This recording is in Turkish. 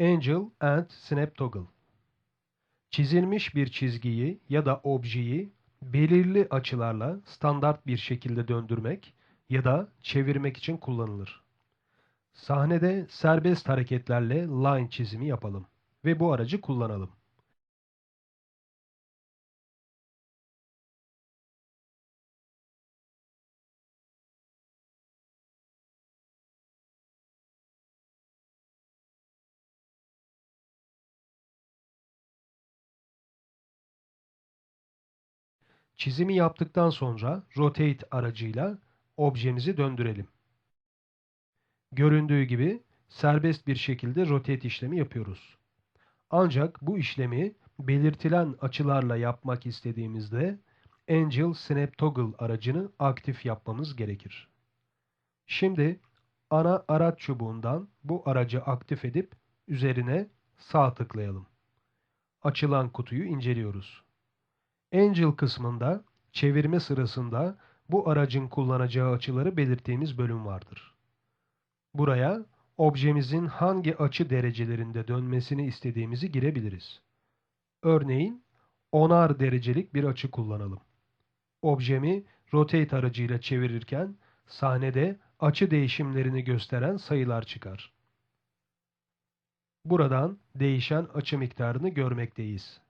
Angel and Snap Toggle Çizilmiş bir çizgiyi ya da objeyi belirli açılarla standart bir şekilde döndürmek ya da çevirmek için kullanılır. Sahnede serbest hareketlerle line çizimi yapalım ve bu aracı kullanalım. Çizimi yaptıktan sonra Rotate aracıyla objemizi döndürelim. Göründüğü gibi serbest bir şekilde rotate işlemi yapıyoruz. Ancak bu işlemi belirtilen açılarla yapmak istediğimizde Angel Snap Toggle aracını aktif yapmamız gerekir. Şimdi ana araç çubuğundan bu aracı aktif edip üzerine sağ tıklayalım. Açılan kutuyu inceliyoruz. Angel kısmında çevirme sırasında bu aracın kullanacağı açıları belirttiğimiz bölüm vardır. Buraya objemizin hangi açı derecelerinde dönmesini istediğimizi girebiliriz. Örneğin 10'ar derecelik bir açı kullanalım. Objemi rotate aracıyla çevirirken sahnede açı değişimlerini gösteren sayılar çıkar. Buradan değişen açı miktarını görmekteyiz.